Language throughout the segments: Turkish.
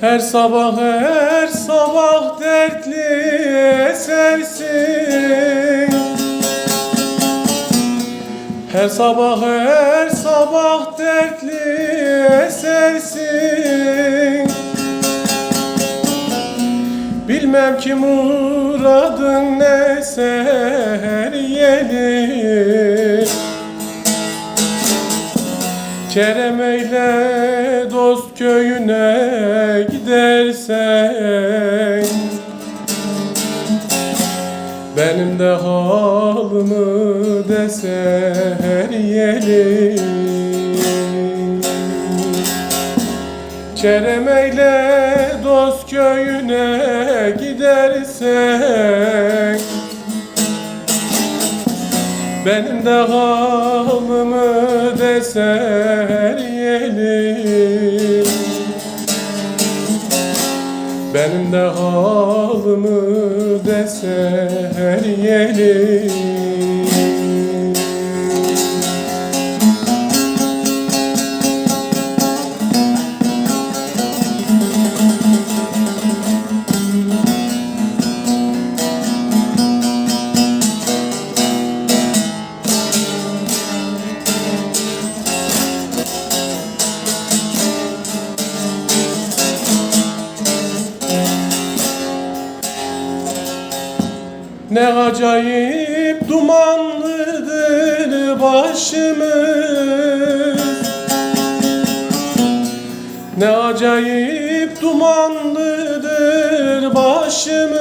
Her sabah her sabah dertli esersin. Her sabah her sabah dertli esersin. Bilmem ki muradın ne seher yeli Kerem eyle dost köyüne gidersen Benim de halımı dese her yeli Kerem eyle dost köyüne gidersen benim de halımı deser yeli Benim de halımı deser yeli Ne acayip dumanlıdır başımız. Ne acayip dumanlıdır başımız.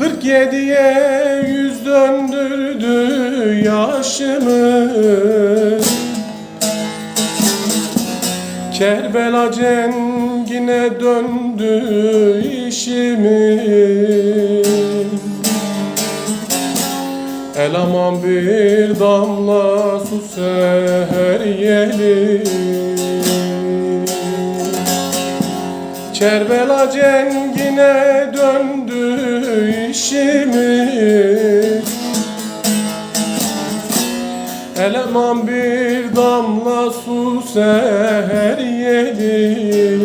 47'ye yüz döndürdü yaşımız Kerbela cengine döndü işimiz. El aman bir damla su seher yeli Kerbela cengine döndü işimiz Eleman bir damla su seher yedim.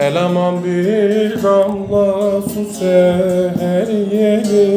Eleman bir damla su seher yedim